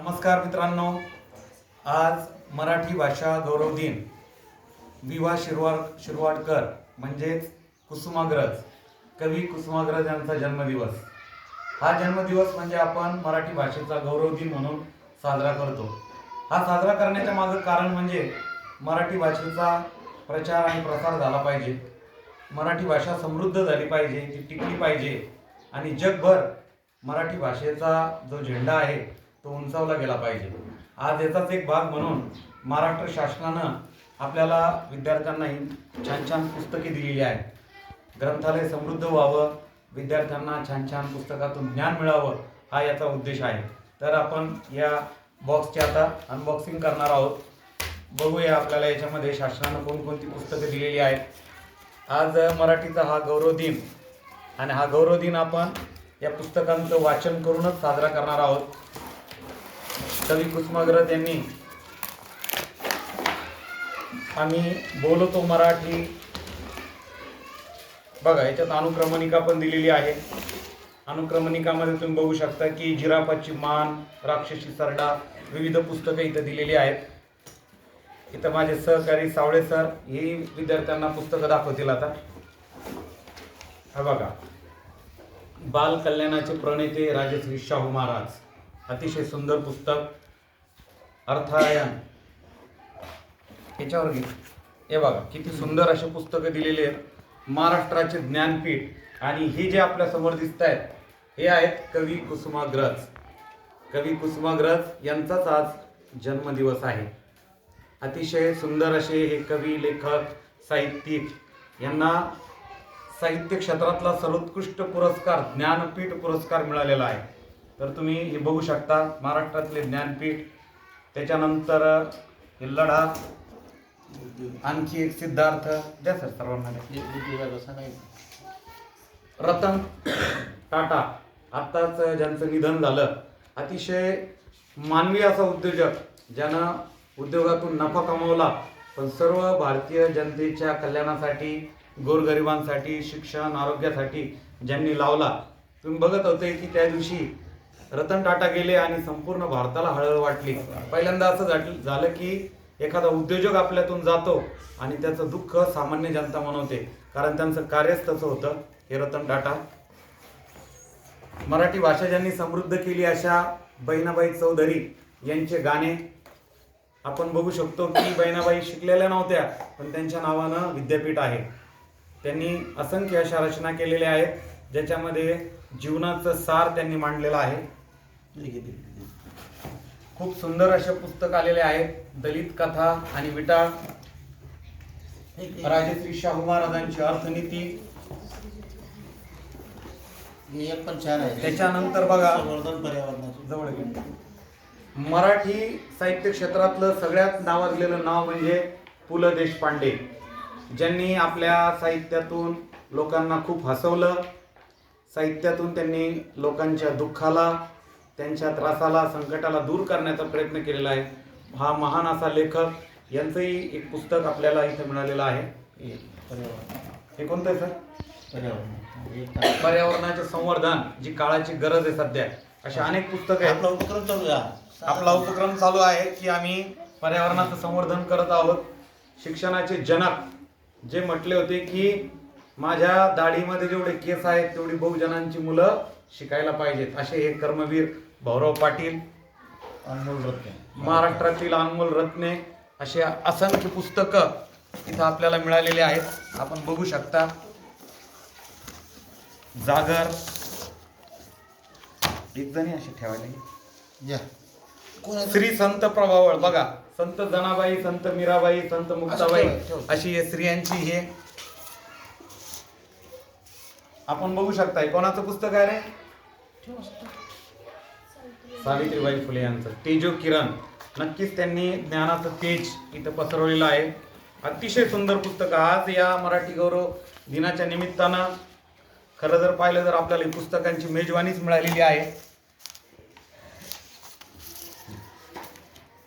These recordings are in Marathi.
नमस्कार मित्रांनो. आज मराठी भाषा गौरव दिन. विवा शिरवाड शिरवाडकर म्हणजेच कुसुमाग्रज कवी कुसुमाग्रज यांचा जन्मदिवस. हा जन्मदिवस म्हणजे आपण मराठी भाषेचा गौरव दिन म्हणून साजरा करतो. हा साजरा करण्याच्या मागं कारण म्हणजे मराठी भाषेचा प्रचार आणि प्रसार झाला पाहिजे. मराठी भाषा समृद्ध झाली पाहिजे ती टिकली पाहिजे आणि जगभर मराठी भाषेचा जो झेंडा आहे तो उंचावला गेला पाहिजे. आज याचाच एक भाग म्हणून महाराष्ट्र शासनानं आपल्याला विद्यार्थ्यांनाही छान छान पुस्तके दिलेली आहेत. ग्रंथालय समृद्ध व्हावं विद्यार्थ्यांना छान छान पुस्तकातून ज्ञान मिळावं हा याचा उद्देश आहे. तर आपण या बॉक्सची आता अनबॉक्सिंग करणार आहोत. बघूया आपल्याला याच्यामध्ये शासनानं कोणकोणती पुस्तकं दिलेली आहेत. आज मराठीचा हा गौरव दिन आणि हा गौरव दिन आपण या पुस्तकांचं वाचन करूनच साजरा करणार आहोत. कवी कुसुमाग्रज यांनी आम्ही बोलतो मराठी. बघा याच्यात अनुक्रमणिका पण दिलेली आहे. अनुक्रमणिकामध्ये तुम्ही बघू शकता की जिराफाची मान राक्षसी सरडा विविध पुस्तकं इथं दिलेली आहेत. इथं माझे सहकारी सावळे सर हे विद्यार्थ्यांना पुस्तकं दाखवतील आता. हा बघा. बाल कल्याणाचे प्रणेते राजश्री शाहू महाराज. अतिशय सुंदर पुस्तक अर्थायन. याच्यावर घे. हे बघा किती सुंदर असे पुस्तकं दिलेली आहेत. महाराष्ट्राचे ज्ञानपीठ आणि हे जे आपल्यासमोर दिसत आहेत हे आहेत कवी कुसुमाग्रज. कवी कुसुमाग्रज यांचाच आज जन्मदिवस आहे. अतिशय सुंदर असे हे कवी लेखक साहित्यिक यांना साहित्य क्षेत्रातला सर्वोत्कृष्ट पुरस्कार ज्ञानपीठ पुरस्कार मिळालेला आहे. तर तुम्ही हे बघू शकता महाराष्ट्रातले ज्ञानपीठ त्याच्यानंतर हे लढा आणखी एक सिद्धार्थ द्या सर सर्वांना. रतन टाटा. आत्ताच ज्यांचं निधन झालं अतिशय मानवी असा उद्योजक ज्यानं उद्योगातून नफा कमवला पण सर्व भारतीय जनतेच्या कल्याणासाठी गोरगरिबांसाठी शिक्षण आरोग्यासाठी ज्यांनी लावला. तुम्ही बघत होते की त्या दिवशी रतन टाटा गेले आणि संपूर्ण भारताला हळहळ वाटली. पहिल्यांदा असं झालं की एखादा उद्योजक आपल्यातून जातो आणि त्याचं दुःख सामान्य जनता मनवते. कारण त्यांचं कार्यच तसं होतं. हे रतन टाटा. मराठी भाषा ज्यांनी समृद्ध केली अशा बहिणाबाई चौधरी यांचे गाणे आपण बघू शकतो की बहिणाबाई शिकलेल्या नव्हत्या पण त्यांच्या नावानं विद्यापीठ आहे. त्यांनी असंख्य अशा रचना केलेल्या आहेत ज्याच्यामध्ये जीवनाचं सार त्यांनी मांडलेलं आहे. खूप सुंदर असे पुस्तक आलेले आहेत. दलित कथा आणि विटाळ राजश्री शाहू महाराजांची अर्थनीती. हे एक पण छान आहे. त्याच्यानंतर बघा. जवळ. मराठी साहित्य क्षेत्रातलं सगळ्यात नावाजलेलं नाव म्हणजे पु ल देशपांडे. ज्यांनी आपल्या साहित्यातून लोकांना खूप हसवलं. साहित्यातून त्यांनी लोकांच्या दुःखाला त्यांच्या त्रासाला संकटाला दूर करण्याचा प्रयत्न केलेला आहे. हा महान असा लेखक यांचंही एक पुस्तक आपल्याला इथं मिळालेलं आहे. हे हे कोणतं आहे सर? पर्यावरणाचे संवर्धन जी काळाची गरज आहे सध्या अशी अनेक पुस्तकं आहेत. आपला उपक्रम चालू आहे. आपला उपक्रम चालू आहे की आम्ही पर्यावरणाचं संवर्धन करत आहोत. शिक्षणाचे जनक जे म्हटले होते की माझ्या दाढीमध्ये जेवढे केस आहेत तेवढी बहुजनांची मुलं शिकायला पाहिजेत. असे हे कर्मवीर भाऊराव पाटील अनमोल रत्ने. महाराष्ट्रातील अनमोल रत्ने असे असंख्य पुस्तकं इथं आपल्याला मिळालेली आहेत. आपण बघू शकता. जागर. एक जणी अशी ठेवायला या. कोण आहे? श्री संत प्रभावळ. बघा संत जनाबाई संत मीराबाई संत मुक्ताबाई. अशी हे स्त्रियांची हे. आपण बघू शकताय. कोणाचं पुस्तक आहे रे? सावित्रीबाई फुले यांचं. तेजो किरण. नक्कीच त्यांनी ज्ञानाचं तेज इथं पसरवलेलं आहे. अतिशय सुंदर पुस्तक. आज या मराठी गौरव दिनाच्या निमित्तानं खरं जर पाहिलं तर आपल्याला ही पुस्तकांची मेजवानीच मिळालेली आहे.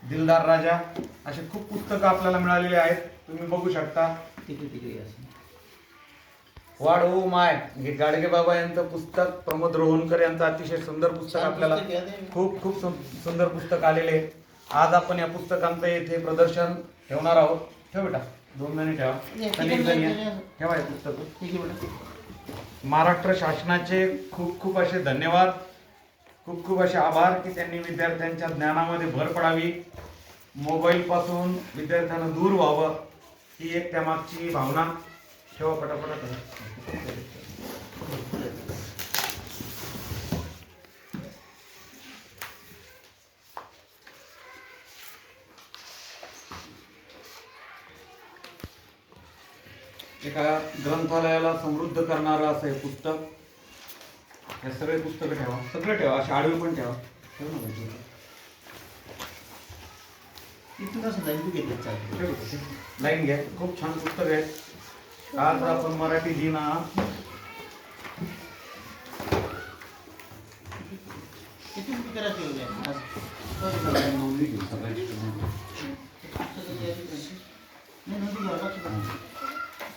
दिलदार राजा असे खूप पुस्तकं आपल्याला मिळालेली आहेत. तुम्ही बघू शकता. किती तिकडे या. हो माय. हे गाडगे बाबा यांचं पुस्तक प्रमोद रोहनकर यांचं अतिशय सुंदर पुस्तक आपल्याला. खूप खूप सुंदर पुस्तक आलेले. आज आपण या पुस्तकांचं येथे प्रदर्शन ठेवणार आहोत. ठेव बेटा. दोन महिने ठेवा. ठेवा हे पुस्तक. ठीक आहे बेटा. महाराष्ट्र शासनाचे खूप खूप असे धन्यवाद. खूप खूप असे आभार की त्यांनी विद्यार्थ्यांच्या ज्ञानामध्ये भर पडावी. मोबाईल पासून विद्यार्थ्यांना दूर व्हावं ही एक त्यामागची भावना. ठेवा पटापटा. एका ग्रंथालयाला समृद्ध करणारं असं हे पुस्तक हे सगळे पुस्तकं ठेवा सगळं ठेवा असे आडवे पण ठेवा ठेव ना बाजूला. इथून असं लाईन घेतलं. लाईन घ्या खूप छान पुस्तक आहे आज आपण मराठी दिन हा.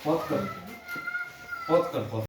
पॉज कर पॉज कर. पॉज